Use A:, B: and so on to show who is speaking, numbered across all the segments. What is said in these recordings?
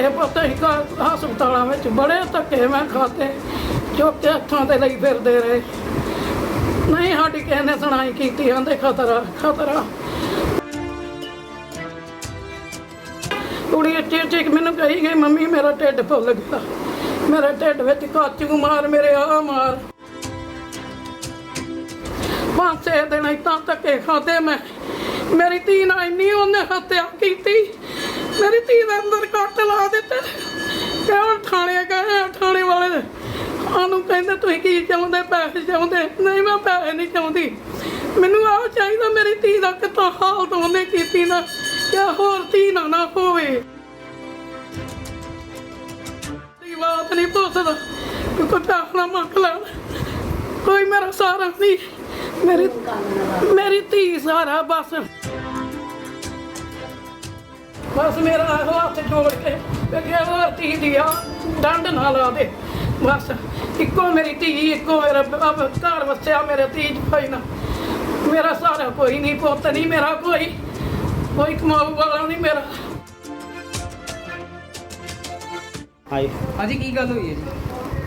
A: ਧੱਕੇ ਪੁੱਤ ਹੀ ਹਸਪਤਾਲਾਂ ਵਿੱਚ ਬੜੇ ਧੱਕੇ ਮੈਂ ਖਾਤੇ ਚੁੱਕ ਕੇ ਹੱਥਾਂ ਤੇ ਲਈ ਫਿਰਦੇ ਰਹੇ। ਨਹੀਂ ਸਾਡੀ ਕਿਸੇ ਨੇ ਸੁਣਾਈ ਕੀਤੀ, ਆਂਦੇ ਖਤਰਾ ਖਤਰਾ। ਕੁੜੀ ਉੱਚੀ ਉੱਚੀ ਮੈਨੂੰ ਕਹੀ ਗਈ, ਮੰਮੀ, ਮੇਰਾ ਢਿੱਡ ਫੁੱਲ ਗਿਆ। ਮੇਰੇ ਢਿੱਡ ਵਿੱਚ ਕਾਚੂ ਮਾਰ ਮੇਰੇ ਆ ਮਾਰ। ਪੰਜ ਛੇ ਦਿਨ ਇਤਾਂ ਧੱਕੇ ਖਾਦੇ ਮੈਂ। ਮੇਰੀ ਧੀ ਨਾਲ ਇੰਨੀ ਉਹਨੇ ਹੱਤਿਆ ਕੀਤੀ। ਮੇਰੀ ਧੀ ਦੇ ਅੰਦਰ ਕੱਟ ਲਾ ਦਿੱਤੇ। ਤੇ ਹੁਣ ਥਾਣੇ ਗਏ ਥਾਣੇ ਵਾਲੇ। ਨੇ ਸਾਨੂੰ ਕਹਿੰਦੇ, ਤੁਸੀਂ ਕੀ ਚਾਹੁੰਦੇ? ਪੈਸੇ ਚਾਹੁੰਦੇ? ਨਹੀਂ, ਮੈਂ ਪੈਸੇ ਨਹੀਂ ਚਾਹੁੰਦੀ। ਮੈਨੂੰ ਆਹ ਚਾਹੀਦਾ ਮੇਰੀ ਧੀ ਦਾ ਕਿਤਾ ਹਾਲਤ ਉਹਨੇ ਕੀਤੀ ਨਾ ਕਿ ਹੋਰ ਧੀ ਨਾ ਨਾ ਹੋਵੇ। ਦੀ ਬਾਤ ਨਹੀਂ ਪੁੱਛਦਾ ਕੋਈ ਪੈਸਾ ਮੰਗ ਲੈ ਕੋਈ ਮੇਰਾ ਸਾਰਾ ਨਹੀਂ। ਮੇਰੀ ਮੇਰੀ ਧੀ ਸਾਰਾ ਬਸ। ਬਸ ਮੇਰਾ ਇਹੋ ਹੱਥ ਜੋੜ ਕੇ ਤੇ ਕਿ ਹੋਰ ਧੀ ਦੀ ਆ ਡੰਡ ਨਾ ਲਾ ਦੇ। ਬਸ ਇੱਕੋ ਮੇਰੀ ਧੀ ਇੱਕੋ ਮੇਰਾ ਬ- ਘਰ ਵਸਿਆ ਮੇਰੇ ਧੀ ਭਾਈ ਨਾ ਮੇਰਾ ਸਾਰਾ ਕੋਈ ਨਹੀਂ ਪੁੱਤ ਨਹੀਂ ਮੇਰਾ ਕੋਈ। ਕੋਈ ਕਮਾਊ ਵਾਲਾ ਨਹੀਂ ਮੇਰਾ।
B: ਹਾਈ
C: ਹਾਂਜੀ ਕੀ ਗੱਲ ਹੋਈ ਹੈ ਜੀ?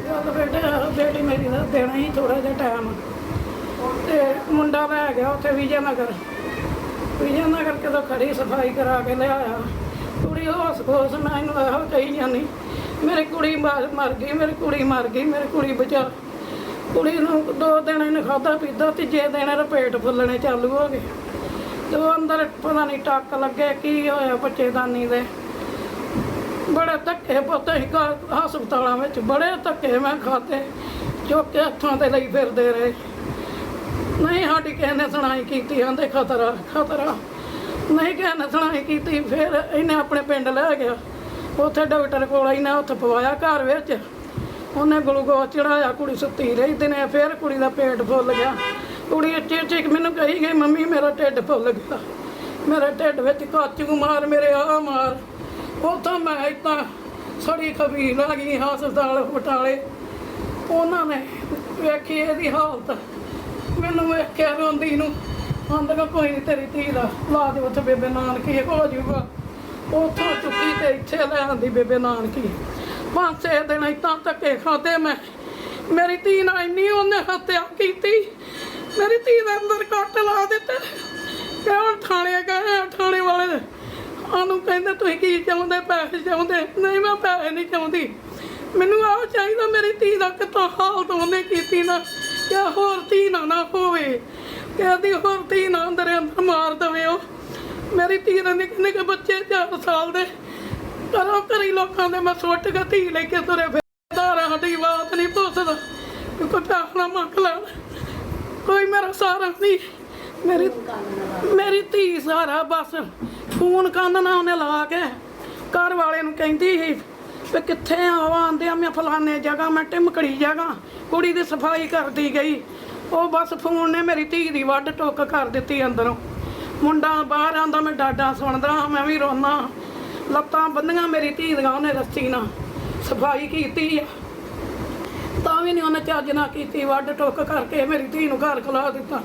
A: ਚੱਲ ਬੇਟਾ ਬੇਟੀ ਮੇਰੀ ਦਾ ਦੇਣਾ ਹੀ ਥੋੜਾ ਜਿਹਾ ਟਾਈਮ ਤੇ ਮੁੰਡਾ ਲੈ ਗਿਆ ਉੱਥੇ ਵਿਜੇ ਨਗਰ। ਵਿਜੇ ਨਗਰ ਕਿਦੋਂ ਖੜੀ ਸਫ਼ਾਈ ਕਰਾ ਕੇ ਲਿਆਇਆ। ਕੁੜੀ, ਹੋਸ ਖੋਸ ਮੈਂ ਇਹਨੂੰ ਇਹੋ ਕਹੀ ਜਾਂਦੀ। ਮੇਰੀ ਕੁੜੀ ਮਰ ਮਰ ਗਈ, ਮੇਰੀ ਕੁੜੀ ਮਰ ਗਈ, ਮੇਰੀ ਕੁੜੀ ਬਚਾ। ਕੁੜੀ ਨੂੰ ਦੋ ਦਿਨ ਇਹਨੇ ਖਾਦਾ ਪੀਤਾ, ਤੀਜੇ ਦਿਨ ਇਹਦੇ ਪੇਟ ਫੁੱਲਣੇ ਚਾਲੂ ਹੋ ਗਏ। ਤੇ ਉਹ ਅੰਦਰ ਪਤਾ ਨਹੀਂ ਟੱਕ ਲੱਗੇ, ਕੀ ਹੋਇਆ ਬੱਚੇਦਾਨੀ ਦੇ। ਬੜੇ ਧੱਕੇ ਪੁੱਤ ਹੀ ਹਸਪਤਾਲਾਂ ਵਿੱਚ, ਬੜੇ ਧੱਕੇ ਮੈਂ ਖਾਤੇ ਚੁੱਕ ਕੇ ਹੱਥਾਂ ਤੇ ਲਈ ਫਿਰਦੇ ਰਹੇ। ਨਹੀਂ ਸਾਡੀ ਕਿਸੇ ਨੇ ਸੁਣਾਈ ਕੀਤੀ, ਆਂਦੇ ਖਤਰਾ ਖਤਰਾ। ਨਹੀਂ ਕਿਸੇ ਨੇ ਸੁਣਾਈ ਕੀਤੀ, ਫਿਰ ਇਹਨੇ ਆਪਣੇ ਪਿੰਡ ਲੈ ਗਿਆ। ਉੱਥੇ ਡਾਕਟਰ ਕੋਲ ਇਹਨੇ ਉੱਥੇ ਪਵਾਇਆ ਘਰ ਵਿੱਚ। ਉਹਨੇ ਗਲੂਕੋਜ਼ ਚੜਾਇਆ, ਕੁੜੀ ਸੁੱਤੀ ਰਹੀ ਦਿਨੇ ਫਿਰ ਕੁੜੀ ਦਾ ਪੇਟ ਫੁੱਲ ਗਿਆ। ਕੁੜੀ ਉੱਚੀ ਉੱਚੀ ਮੈਨੂੰ ਕਹੀ ਗਈ, ਮੰਮੀ, ਮੇਰਾ ਢਿੱਡ ਫੁੱਲ ਗਿਆ। ਮੇਰੇ ਢਿੱਡ ਵਿੱਚ ਕਾਚੂ ਮਾਰ ਮੇਰੇ ਆ ਮਾਰ। ਉੱਥੋਂ ਮੈਂ ਇਤਾਂ ਸੜੀ ਖਬੀਰ ਆ ਗਈ ਹਸਪਤਾਲ ਬਟਾਲੇ। ਉਹਨਾਂ ਨੇ ਵੇਖੀ ਇਹਦੀ ਹਾਲਤ। ਮੈਨੂੰ ਵੇਖਿਆ ਰੋਂਦੀ ਨੂੰ। ਆਂਦਾ ਕੋਈ ਨਹੀਂ ਤੇਰੀ ਧੀ ਦਾ ਲਾ ਦੇ ਉੱਥੇ ਬੇਬੇ ਨਾਨਕੀ ਹੋ ਜਾਊਗਾ। ਉੱਥੋਂ ਚੁੱਕੀ ਤੇ ਇੱਥੇ ਲੈ ਆਂਦੀ ਬੇਬੇ ਨਾਨਕੀ। ਪੰਜ ਛੇ ਦਿਨ ਇਤਾਂ ਧੱਕੇ ਖਾਦੇ ਮੈਂ। ਮੇਰੀ ਧੀ ਨਾਲ ਇੰਨੀ ਉਹਨੇ ਹੱਤਿਆ ਕੀਤੀ। ਮੇਰੀ ਧੀ ਦੇ ਅੰਦਰ ਕੱਟ ਲਾ ਦਿੱਤੇ। ਤੇ ਹੁਣ ਥਾਣੇ ਗਏ ਥਾਣੇ ਵਾਲੇ ਨੇ। ਕਹਿੰਦੇ, ਤੁਸੀਂ ਕੀ ਚਾਹੁੰਦੇ? ਪੈਸੇ ਚਾਹੁੰਦੇ? ਨਹੀਂ, ਮੈਂ ਪੈਸੇ ਨਹੀਂ ਚਾਹੁੰਦੀ। ਮੈਨੂੰ ਆਹ ਚਾਹੀਦਾ ਮੇਰੀ ਧੀ ਦਾ ਕਿਤਾ ਹਾਲਤ ਉਹਨੇ ਕੀਤੀ ਨਾ। ਕਿ ਹੋਰ ਧੀ ਨਾ ਨਾ ਹੋਵੇ। ਕਿ ਹੋਰ ਧੀ ਨਾ ਅੰਦਰ ਅੰਦਰ ਮਾਰ ਦਵੇ ਉਹ ਮੇਰੀ ਧੀ ਦੇ ਨਿੱਕੇ ਨਿੱਕੇ ਬੱਚੇ 4 ਸਾਲ ਦੇ। ਕਰੋ ਕਰੀ ਲੋਕਾਂ ਦੇ ਮੈਂ ਸੁੱਟ ਕੇ ਧੀ ਲੈ ਕੇ ਤੁਰੇ ਫਿਰਦਾ ਸਾਡੀ ਬਾਤ ਨਹੀਂ ਪੁੱਛਦਾ। ਕਿ ਕੋਈ ਪੈਸਾ ਮੰਗ ਲੈ ਕੋਈ ਮੇਰਾ ਸਾਰਾ ਨਹੀਂ। ਮੇਰੀ ਮੇਰੀ ਧੀ ਸਾਰਾ ਬਸ ਫੋਨ ਕੰਨ ਨਾ ਉਹਨੇ ਲਾ ਕੇ ਘਰ ਵਾਲੇ ਨੂੰ ਕਹਿੰਦੀ ਸੀ ਵੀ ਕਿੱਥੇ ਆ ਆਂਦੇ ਆ, ਮੈਂ ਫਲਾਣੇ ਜਗ੍ਹਾ, ਮੈਂ ਟਿਮਕੜੀ ਜਗ੍ਹਾ। ਕੁੜੀ ਦੀ ਸਫ਼ਾਈ ਕਰਦੀ ਗਈ। ਉਹ ਬਸ ਫੋਨ ਨੇ ਮੇਰੀ ਧੀ ਦੀ ਵੱਢ ਟੁੱਕ ਕਰ ਦਿੱਤੀ ਅੰਦਰੋਂ। ਮੁੰਡਾ ਬਾਹਰ ਆਂਦਾ ਮੈਂ ਡਾਡਾ ਸੁਣਦਾ, ਮੈਂ ਵੀ ਰੋਣਾ ਲੱਤਾਂ ਬੰਨੀਆਂ ਮੇਰੀ ਧੀ ਦੀਆਂ, ਉਹਨੇ ਰੱਸੀ ਨਾਲ ਸਫ਼ਾਈ ਕੀਤੀ ਆ। ਤਾਂ ਵੀ ਨਹੀਂ ਉਹਨੇ ਚੱਜ ਨਾ ਕੀਤੀ, ਵੱਢ ਟੋਕ ਕਰਕੇ ਮੇਰੀ ਧੀ ਨੂੰ ਘਰ ਖਲਾ ਦਿੱਤਾ।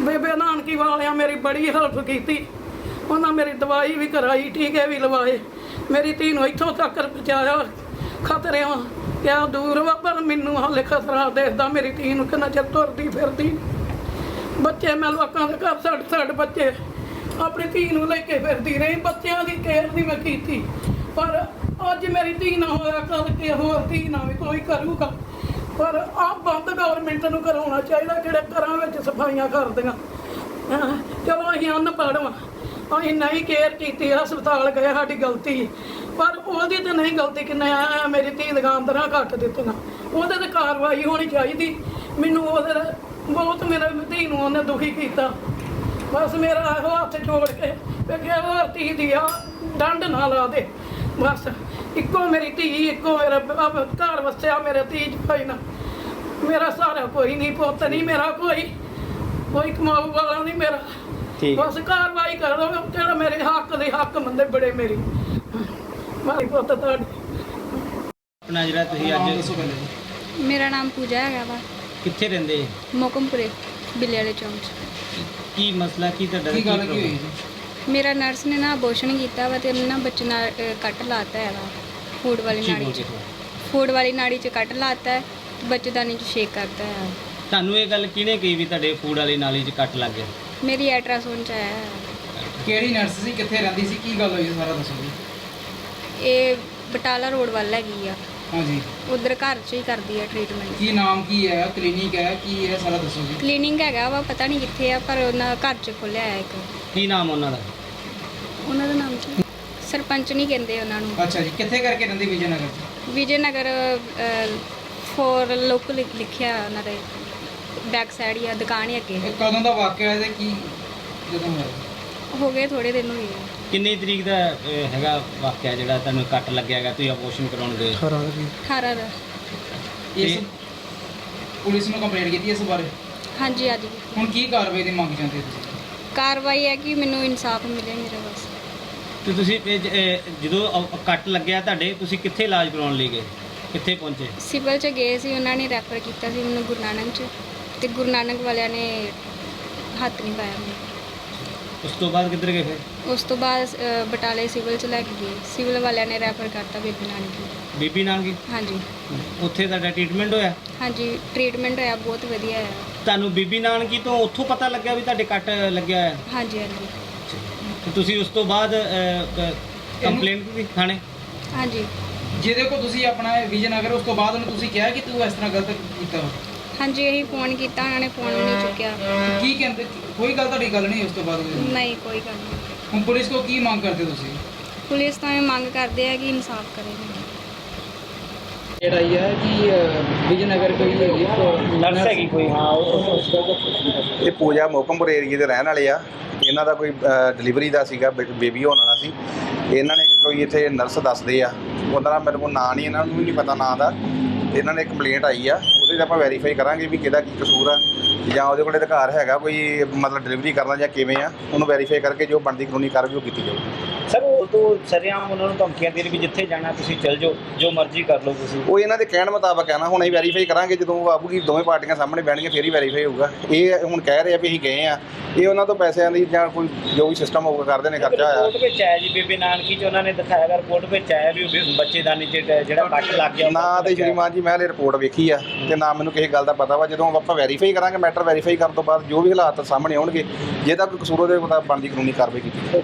A: ਬੇਬੇ ਨਾਨਕੀ ਵਾਲਿਆਂ ਮੇਰੀ ਬੜੀ ਹੈਲਪ ਕੀਤੀ। ਉਹਨਾਂ ਮੇਰੀ ਦਵਾਈ ਵੀ ਕਰਾਈ, ਟੀਕੇ ਵੀ ਲਵਾਏ। ਮੇਰੀ ਧੀ ਨੂੰ ਇੱਥੋਂ ਤੱਕ ਪਹੁੰਚਾਇਆ। ਖਤਰਿਆਂ ਕਿਆ ਦੂਰ ਵਾ ਪਰ ਮੈਨੂੰ ਹਾਲੇ ਖਤਰਾ ਦੇਖਦਾ ਮੇਰੀ ਧੀ ਨੂੰ ਕਿੰਨਾ ਚਿਰ ਤੁਰਦੀ ਫਿਰਦੀ। ਬੱਚੇ ਮੈਂ ਲੋਕਾਂ ਦੇ ਘਰ ਛੱਡ ਛੱਡ ਬੱਚੇ ਆਪਣੀ ਧੀ ਨੂੰ ਲੈ ਕੇ ਫਿਰਦੀ ਰਹੀ ਬੱਚਿਆਂ ਦੀ ਕੇਅਰ ਨਹੀਂ ਮੈਂ ਕੀਤੀ। ਪਰ ਅੱਜ ਮੇਰੀ ਧੀ ਨਾ ਹੋਇਆ ਕੱਲ ਕੇ ਹੋਰ ਧੀ ਨਾ ਵੀ ਕੋਈ ਕਰੂਗਾ। ਪਰ ਆਹ ਬੰਦ ਗਵਰਨਮੈਂਟ ਨੂੰ ਕਰਾਉਣਾ ਚਾਹੀਦਾ ਜਿਹੜੇ ਘਰਾਂ ਵਿੱਚ ਸਫਾਈਆਂ ਕਰਦੀਆਂ। ਹਾਂ, ਚਲੋ ਅਸੀਂ ਅਨਪੜ੍ਹ ਵਾਂ। ਅਸੀਂ ਨਹੀਂ ਕੇਅਰ ਕੀਤੀ ਹਸਪਤਾਲ ਗਏ ਸਾਡੀ ਗਲਤੀ। ਪਰ ਉਹਦੀ ਤੇ ਨਹੀਂ ਗਲਤੀ ਕਿ ਨਾ ਮੇਰੀ ਧੀ ਦੁਕਾਨਦਾਰਾਂ ਘੱਟ ਦਿੱਤੀਆਂ ਉਹਦੇ ਤੇ ਕਾਰਵਾਈ ਹੋਣੀ ਚਾਹੀਦੀ। ਮੈਨੂੰ ਉਹਦੇ ਬਹੁਤ ਮੇਰੇ ਧੀ ਨੂੰ ਉਹਨੇ ਦੁਖੀ ਕੀਤਾ। ਬਸ ਮੇਰਾ ਇਹੋ ਹੱਥ ਜੋੜ ਕੇ ਕਿ ਹੋਰ ਧੀ ਦੀ ਆ ਡੰਡ ਨਾ ਲਾ ਦੇ। ਬਸ ਇੱਕੋ ਮੇਰੀ ਧੀ ਇੱਕੋ ਮੇਰਾ ਘਰ ਵਸਿਆ ਮੇਰੇ ਧੀ ਭਾਈ ਨਾ। ਮੇਰਾ ਸਾਰਾ ਕੋਈ ਨਹੀਂ ਪੁੱਤ ਨਹੀਂ ਮੇਰਾ ਕੋਈ ਕੋਈ ਕਮਾਊ ਵਾਲਾ ਨਹੀਂ ਮੇਰਾ।
B: ਠੀਕ।
A: ਬਸ ਕਾਰਵਾਈ ਕਰੋ ਜਿਹੜਾ ਮੇਰੇ ਹੱਕ ਦੇ ਹੱਕ ਮੰਦੇ ਬੜੇ ਮੇਰੀ। ਮਾਰੀ ਪੁੱਤ ਤੁਹਾਡੀ।
B: ਆਪਣਾ ਜਿਹੜਾ ਤੁਸੀਂ
C: ਨਾਮ
B: ਅੱਜ
C: ਜੀ
D: ਮੇਰਾ ਨਾਮ ਪੂਜਾ ਹੈਗਾ ਵਾ।
B: ਕਿੱਥੇ ਰਹਿੰਦੇ? ਜੀ?
D: ਮੋਕਮਪੁਰੇ ਬਿੱਲੇ ਵਾਲੇ ਚੌਂਕ 'ਚ।
B: ਕੀ ਮਸਲਾ ਕੀ ਤੁਹਾਡਾ
C: ਕੀ ਗੱਲ ਕੀ? ਹੋਈ ਜੀ?
D: ਮੇਰਾ ਨਰਸ ਨੇ ਨਾ ਅਬੋਰਸ਼ਨ ਕੀਤਾ ਵਾ ਤੇ ਉਹਨੇ ਨਾ ਬੱਚੇ ਨਾਲ ਅ, ਕੱਟ ਲਾਤਾ ਹੈ ਵਾ ਫੂਡ ਵਾਲੀ
B: ਠੀਕ
D: ਨਾੜੀ
B: ਹੋ
D: 'ਚ।
B: ਗਿਆ
D: ਫੂਡ ਵਾਲੀ ਨਾੜੀ 'ਚ ਕੱਟ ਲਾਤਾ ਹੈ ਬੱਚੇਦਾਨੀ 'ਚ ਸ਼ੇਕ ਕਰਤਾ ਹੈ
B: ਤੁਹਾਨੂੰ ਇਹ ਗੱਲ ਕਿਹਨੇ ਕਹੀ ਵੀ ਤੁਹਾਡੇ ਫੂਡ ਵਾਲੀ ਨਾਲੀ 'ਚ ਕੱਟ ਲੱਗ ਗਿਆ?
D: ਮੇਰੀ ਅਲਟਰਾਸਾਊਂਡ 'ਚ ਆਇਆ ਹੈ।
C: ਕਿਹੜੀ ਨਰਸ ਸੀ ਕਿੱਥੇ ਰਹਿੰਦੀ ਸੀ ਕੀ ਗੱਲ ਹੋਈ ਹੈ ਸਾਰਾ ਦੱਸੋ ਜੀ।
D: ਇਹ ਬਟਾਲਾ ਰੋਡ ਵੱਲ ਹੈਗੀ ਆ।
C: ਹਾਂਜੀ।
D: ਉਧਰ ਘਰ 'ਚ ਹੀ ਕਰਦੀ ਆ ਟ੍ਰੀਟਮੈਂਟ
C: ਕੀ ਨਾਮ ਕੀ ਹੈ? ਕਲੀਨਿਕ ਹੈ? ਕੀ ਹੈ? ਸਾਰਾ ਦੱਸੋ ਜੀ।
D: ਕਲੀਨਿੰਗ ਹੈਗਾ ਵਾ ਪਤਾ ਨਹੀਂ ਕਿੱਥੇ ਆ ਪਰ ਉਹਨਾਂ ਘਰ 'ਚ ਖੋਲਿਆ ਹੈ ਇੱਕ।
B: ਕੀ ਨਾਮ ਉਹਨਾਂ ਦਾ?
D: ਉਹਨਾਂ ਦਾ ਨਾਮ ਕੀ? ਸਰਪੰਚ ਨਹੀਂ ਕਹਿੰਦੇ ਉਹਨਾਂ ਨੂੰ।
C: ਅੱਛਾ ਜੀ ਕਿੱਥੇ ਕਰਕੇ ਰਹਿੰਦੀ ਵਿਜੇ ਨਗਰ ਚ
D: ਵਿਜੇ ਨਗਰ ਫੋਰ ਲੋਕ ਲਿਖਿਆ ਉਹਨਾਂ ਦੇ ਬੈਕ ਸਾਈਡ ਹੀ ਆ ਦੁਕਾਨ ਹੀ ਅੱਗੇ।
C: ਇਹ ਕਦੋਂ ਦਾ ਵਾਕਿਆ ਹੈ ਤੇ ਕੀ ਜਦੋਂ ਹੋਇਆ?
D: ਹੋ ਗਏ ਥੋੜੇ ਦਿਨ ਹੋਏ ਆ।
B: ਕਿੰਨੀ ਤਰੀਕ ਦਾ ਅਹ, ਹੈਗਾ ਵਾਕਿਆ ਜਿਹੜਾ ਤੁਹਾਨੂੰ ਕੱਟ ਲੱਗਿਆ ਹੈਗਾ? ਤੁਸੀਂ ਆਪਰੇਸ਼ਨ ਕਰਾਉਣ ਗਏ?
D: 18 ਦਾ
C: ਇਸ
B: ਤੇ-
C: ਪੁਲਿਸ ਨੂੰ ਕੰਪਲੇਂਟ ਕੀਤੀ ਇਸ ਬਾਰੇ?
D: ਹਾਂਜੀ ਹਾਂਜੀ।
C: ਹੁਣ ਕੀ ਕਾਰਵਾਈ ਦੀ ਮੰਗ ਚਾਹੁੰਦੇ ਤੁਸੀਂ?
D: ਕਾਰਵਾਈ ਹੈ ਕਿ ਮੈਨੂੰ ਇਨਸਾਫ ਮਿਲੇ ਮੇਰੇ ਬਸ
B: ਤੇ ਤੁਸੀਂ ਇਹ ਜ- ਇਹ ਜਦੋਂ ਅ- ਕੱਟ ਲੱਗਿਆ ਤੁਹਾਡੇ ਤੁਸੀਂ ਕਿੱਥੇ ਇਲਾਜ ਕਰਾਉਣ ਲਈ ਗਏ? ਕਿੱਥੇ ਪਹੁੰਚੇ?
D: ਸਿਵਲ ਚ ਗਏ ਸੀ ਉਹਨਾਂ ਨੇ ਰੈਫਰ ਕੀਤਾ ਸੀ ਮੈਨੂੰ ਗੁਰੂ ਨਾਨਕ ਚ। ਤੇ ਗੁਰੂ ਨਾਨਕ ਵਾਲਿਆਂ ਨੇ ਹੱਥ ਨਹੀਂ ਪਾਇਆ ਮੈਨੂੰ।
B: ਉਸ ਤੋਂ ਬਾਅਦ ਕਿੱਧਰ ਗਏ ਫਿਰ?
D: ਉਸ ਤੋਂ ਬਾਅਦ ਅ, ਬਟਾਲੇ ਸਿਵਲ ਚ ਲੈ ਕੇ ਗਏ। ਸਿਵਲ ਵਾਲਿਆਂ ਨੇ ਰੈਫਰ ਕਰਤਾ ਬੇਬੀ ਨਾਨਕੀ
B: ਬੀਬੀ ਨਾਨਕੀ?
D: ਹਾਂਜੀ।
B: ਉੱਥੇ ਤੁਹਾਡਾ ਟ੍ਰੀਟਮੈਂਟ ਹੋਇਆ?
D: ਹਾਂਜੀ ਟ੍ਰੀਟਮੈਂਟ ਹੋਇਆ ਬਹੁਤ ਵਧੀਆ ਹੈ
B: ਤੁਹਾਨੂੰ ਬੀਬੀ ਨਾਨਕੀ ਤੋਂ ਉੱਥੋਂ ਪਤਾ ਲੱਗਿਆ ਵੀ ਤੁਹਾਡੇ ਕੱਟ ਲੱਗਿਆ ਹੈ
D: ਹਾਂਜੀ ਹਾਂਜੀ।
B: ਤੇ ਤੁਸੀਂ ਉਸ ਤੋਂ ਬਾਅਦ ਕੰਪਲੇਂਟ ਕੀਤੀ ਥਾਣੇ?
D: ਹਾਂਜੀ।
C: ਜਿਹਦੇ ਕੋ ਤੁਸੀਂ ਆਪਣਾ ਵਿਜੇ ਨਗਰ ਉਸ ਤੋਂ ਬਾਅਦ ਉਹਨੂੰ ਤੁਸੀਂ ਕਿਹਾ ਕਿ ਤੂੰ ਇਸ ਤਰ੍ਹਾਂ ਗਲਤ ਕੀਤਾ ਵਾ।
D: ਹਾਂਜੀ ਇਹੀ ਫੋਨ ਕੀਤਾ ਉਹਨਾਂ ਨੇ ਫੋਨ ਵੀ ਨਹੀਂ ਚੁੱਕਿਆ।
C: ਕੀ ਕਹਿੰਦੇ? ਕੋਈ ਗੱਲ ਤੁਹਾਡੀ ਗੱਲ ਨਹੀਂ ਉਸ ਤੋਂ ਬਾਅਦ?
D: ਨਹੀਂ ਕੋਈ ਗੱਲ ਨਹੀਂ।
C: ਹੁਣ ਪੁਲਿਸ ਕੋ ਕੀ ਮੰਗ ਕਰਦੇ ਤੁਸੀਂ?
D: ਪੁਲਿਸ ਤੋਂ ਇਹ ਮੰਗ ਕਰਦੇ ਆ ਕਿ ਇਨਸਾਫ ਕਰੇ।
C: ਜਿਹੜਾ ਇਹ ਹੈ ਕਿ ਵਿਜੇ ਨਗਰ ਕੋਈ ਹੈਗੀ?
B: ਨਰਸ ਹੈਗੀ ਕੋਈ? ਹਾਂ
E: ਇਹ ਪੂਜਾ ਮੋਕਮਪੁਰ ਏਰੀਏ ਦੇ ਰਹਿਣ ਵਾਲੇ ਆ। ਇਹਨਾਂ ਦਾ ਕੋਈ ਡਿਲੀਵਰੀ ਦਾ ਸੀਗਾ ਬੇਬੀ ਹੋਣ ਵਾਲਾ ਸੀ। ਇਹਨਾਂ ਨੇ ਕੋਈ ਇੱਥੇ ਨਰਸ ਦੱਸਦੇ ਆ। ਉਹਨਾਂ ਦਾ ਮੇਰੇ ਕੋਲ ਨਾਂ ਨਹੀਂ ਇਹਨਾਂ ਨੂੰ ਵੀ ਨਹੀਂ ਪਤਾ ਨਾਂ ਦਾ। ਇਹਨਾਂ ਨੇ ਕੰਪਲੇਂਟ ਆਈ ਆ, ਉਹਦੇ ਤੇ ਆਪਾਂ ਵੈਰੀਫਾਈ ਕਰਾਂਗੇ ਵੀ ਕਿਹਦਾ ਕੀ ਕਸੂਰ ਆ। ਜਾਂ ਉਹਦੇ ਕੋਲ ਅਧਿਕਾਰ ਹੈਗਾ ਕੋਈ ਮਤਲਬ ਡਿਲੀਵਰੀ ਕਰਨਾ ਜਾਂ ਕਿਵੇਂ ਆ ਉਹਨੂੰ ਵੈਰੀਫਾਈ ਕਰਕੇ ਜੋ ਬਣਦੀ ਕਾਨੂੰਨੀ ਕਾਰਵਾਈ ਉਹ ਕੀਤੀ ਜਾਊਗੀ।
F: ਸਰ ਉਹ ਤੋਂ ਸਰਿਆਮ ਉਹਨਾਂ ਨੂੰ ਧਮਕੀਆਂ ਦੇ ਰਹੀ ਵੀ ਜਿੱਥੇ ਜਾਣਾ ਤੁਸੀਂ ਚੱਲ ਜਾਓ ਜੋ ਮਰਜ਼ੀ ਕਰ ਲਓ ਤੁਸੀਂ।
E: ਉਹ ਇਹਨਾਂ ਦੇ ਕਹਿਣ ਮੁਤਾਬਕ ਹੈ ਨਾ ਹੁਣ ਅਸੀਂ ਵੈਰੀਫਾਈ ਕਰਾਂਗੇ ਜਦੋਂ ਉਹ ਆਊਗੀ ਦੋਵੇਂ ਪਾਰਟੀਆਂ ਸਾਹਮਣੇ ਬਹਿਣਗੀਆਂ ਫੇਰ ਹੀ ਵੈਰੀਫਾਈ ਹੋਊਗਾ। ਇਹ ਹੁਣ ਕਹਿ ਰਹੇ ਆ ਵੀ ਅਸੀਂ ਗਏ ਆ ਇਹ ਉਹਨਾਂ ਤੋਂ ਪੈਸਿਆਂ ਦੀ ਜਾਂ ਕੋਈ ਜੋ ਵੀ ਸਿਸਟਮ ਹੋਊਗਾ ਕਰਦੇ ਨੇ ਖਰਚਾ ਹੋਇਆ।
F: ਰਿਪੋਰਟ ਵਿੱਚ ਆਇਆ ਜੀ ਬੇਬੇ ਨਾਨਕੀ ਚ ਉਹਨਾਂ ਨੇ ਦਿਖਾਇਆ ਗਾ ਰਿਪੋਰਟ ਵਿੱਚ ਆਇਆ ਵੀ ਉਹ ਬੱਚੇਦਾਨੀ ਚ ਜਿਹੜਾ ਕੱਟ ਲੱਗ ਗਿਆ
E: ਨਾ ਤੇ ਸ਼੍ਰੀਮਾਨ ਜੀ ਮੈਂ ਹਲੇ ਰਿਪੋਰਟ ਵੇਖੀ ਆ ਤੇ ਨਾ ਮੈਨੂੰ ਕਿਸੇ ਗੱਲ ਦਾ ਪਤਾ ਵਾ ਜਦੋਂ ਆਪਾਂ ਵੈਰੀਫਾਈ ਕਰਾਂਗੇ ਮੈਟਰ ਵੈਰੀਫਾਈ ਕਰਨ ਤੋਂ ਬਾਅਦ ਜੋ ਵੀ ਹਾਲਾਤ ਸਾਹਮਣੇ ਆਉਣਗੇ, ਜੇ ਤਾਂ ਕੋਈ ਕਸੂਰ ਉਹਦੇ ਮੁਤਾਬਕ ਬਣਦੀ ਕਾਨੂੰਨੀ ਕਾਰਵਾਈ ਕੀਤੀ ਜਾਊਗੀ